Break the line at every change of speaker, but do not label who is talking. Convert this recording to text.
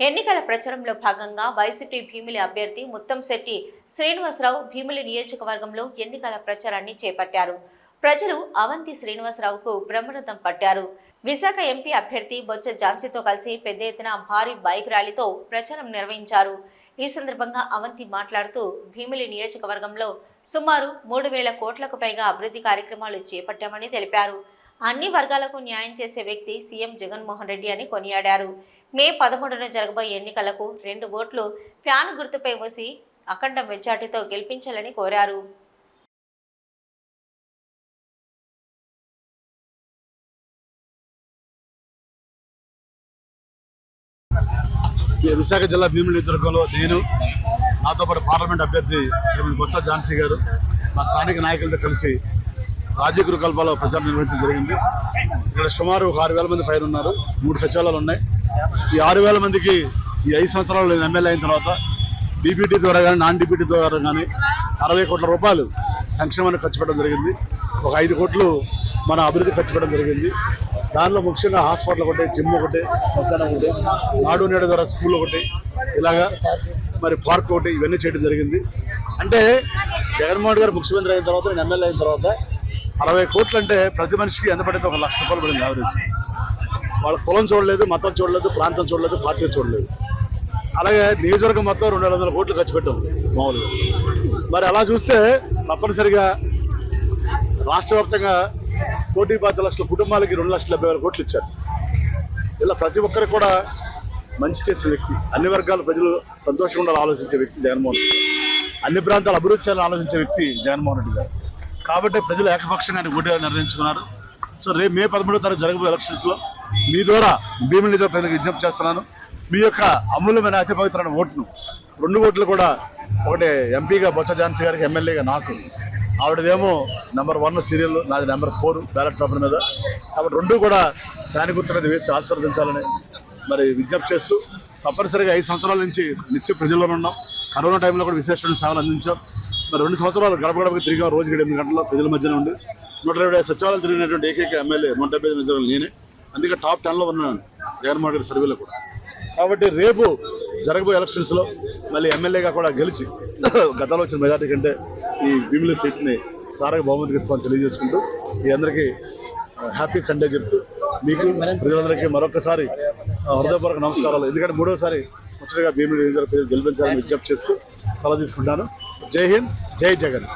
ఎన్నికల ప్రచారంలో భాగంగా వైసీపీ భీమిలి అభ్యర్థి ముత్తంశెట్టి శ్రీనివాసరావు భీమిలి నియోజకవర్గంలో ఎన్నికల ప్రచారాన్ని చేపట్టారు. ప్రజలు అవంతి శ్రీనివాసరావుకు బ్రహ్మరథం పట్టారు. విశాఖ ఎంపీ అభ్యర్థి బొత్స ఝాన్సీతో కలిసి పెద్ద ఎత్తున భారీ బైక్ ర్యాలీతో ప్రచారం నిర్వహించారు. ఈ సందర్భంగా అవంతి మాట్లాడుతూ భీమిలి నియోజకవర్గంలో సుమారు మూడు వేల కోట్లకు పైగా అభివృద్ధి కార్యక్రమాలు చేపట్టామని తెలిపారు. అన్ని వర్గాలకు న్యాయం చేసే వ్యక్తి సీఎం జగన్మోహన్ రెడ్డి అని కొనియాడారు. మే పదమూడున జరగబోయే ఎన్నికలకు రెండు ఓట్లు ఫ్యాన్ గుర్తుపై వేసి అఖండ మెజార్టీతో గెలిపించాలని కోరారు.
ఈ విశాఖ జిల్లా భీముల నియోజకవర్గంలో నేను నాతో పాటు పార్లమెంట్ అభ్యర్థి శ్రీమతి బొత్స ఝాన్సీ గారు మా స్థానిక నాయకులతో కలిసి రాజీవ్ గృహకల్పాలో ప్రచారం నిర్వహించడం జరిగింది. ఇక్కడ సుమారు ఒక ఆరు వేల మంది పైన ఉన్నారు. మూడు సచివాలయాలు ఉన్నాయి. ఈ ఆరు వేల మందికి ఈ ఐదు సంవత్సరాలు నేను ఎమ్మెల్యే అయిన తర్వాత డీపీటీ ద్వారా కానీ నాన్ డీపీటీ ద్వారా కానీ అరవై కోట్ల రూపాయలు సంక్షేమానికి ఖర్చు పెట్టడం జరిగింది. ఒక ఐదు కోట్లు మన అభివృద్ధి ఖర్చు పెట్టడం జరిగింది. దానిలో ముఖ్యంగా హాస్పిటల్ ఒకటి జిమ్ ఒకటి శ్మశానం ఒకటి నాడు నేడు ద్వారా స్కూల్ ఒకటి ఇలాగా మరి పార్క్ ఒకటి ఇవన్నీ చేయడం జరిగింది. అంటే జగన్మోహన్ గారు ముఖ్యమంత్రి అయిన తర్వాత నేను ఎమ్మెల్యే అయిన తర్వాత అరవై కోట్లు అంటే ప్రతి మనిషికి ఎంత పడితే ఒక లక్ష రూపాయలు పడింది యావరేజ్ వాళ్ళ కులం చూడలేదు మతం చూడలేదు ప్రాంతం చూడలేదు పార్టీ చూడలేదు. అలాగే నియోజకవర్గం మొత్తం రెండు వందల కోట్లు ఖర్చు పెట్టాం మామూలుగా. మరి అలా చూస్తే తప్పనిసరిగా రాష్ట్ర వ్యాప్తంగా కోటి పాత లక్షల కుటుంబాలకి రెండు లక్షల డెబ్బై వేల కోట్లు ఇచ్చారు. ఇలా ప్రతి ఒక్కరికి కూడా మంచి చేసిన వ్యక్తి అన్ని వర్గాల ప్రజలు సంతోషంగా ఉండాలని ఆలోచించే వ్యక్తి జగన్మోహన్ రెడ్డి అన్ని ప్రాంతాల అభివృద్ధి చేయాలని ఆలోచించే వ్యక్తి జగన్మోహన్ రెడ్డి గారు. కాబట్టి ప్రజలు ఏకపక్షంగా ఆయన ఓటుగా నిర్ణయించుకున్నారు. సో రేపు మే పదమూడో తారీఖు జరగబోయే ఎలక్షన్స్లో మీ ద్వారా భీమిలి నిజం ప్రజలకు విజ్ఞప్తి చేస్తున్నాను. మీ యొక్క అమూల్యమైన అతిపవిత్రమైన ఓటును రెండు ఓట్లు కూడా ఒకటి ఎంపీగా బొత్స ఝాన్సీ గారికి ఎమ్మెల్యేగా నాకు. ఆవిడదేమో నెంబర్ వన్ సీరియల్ నాది నెంబర్ ఫోర్ బ్యాలెట్ పేపర్ మీద. కాబట్టి రెండు కూడా దాని గుర్తు మీద వేసి ఆశీర్వదించాలని మరి విజ్ఞప్తి చేస్తూ తప్పనిసరిగా ఐదు సంవత్సరాల నుంచి నిత్య ప్రజల్లో ఉన్నాం. కరోనా టైంలో కూడా విశేషమైన సేవలు అందించాం. మరి రెండు సంవత్సరాలు గడప గడపకి తిరిగాం రోజుకి ఎనిమిది గంటల ప్రజల మధ్యన ఉండి నూట ఇరవై సచివాలయం తిరిగినటువంటి ఏకైక ఎమ్మెల్యే నూట డెబ్బై ఐదు నేనే. అందుకే టాప్ టెన్లో ఉన్నాను జగన్మోహన్ రెడ్డి సర్వేలో కూడా. కాబట్టి రేపు జరగబోయే ఎలక్షన్స్లో మళ్ళీ ఎమ్మెల్యేగా కూడా గెలిచి గతంలో వచ్చిన మెజార్టీ కంటే ఈ భీమిలి సీట్ని సారగా బహుమతికి ఇస్తామని తెలియజేసుకుంటూ మీ అందరికీ హ్యాపీ సండే చెప్తూ మీకు ప్రజలందరికీ మరొకసారి హృదయపూర్వక నమస్కారాలు. ఎందుకంటే మూడోసారి ముచ్చటగా భీమిలి నియోజకవర్గం గెలిపించాలని విజ్ఞప్తి చేస్తూ సలహా తీసుకుంటాను. జై హింద్ జై జగన్.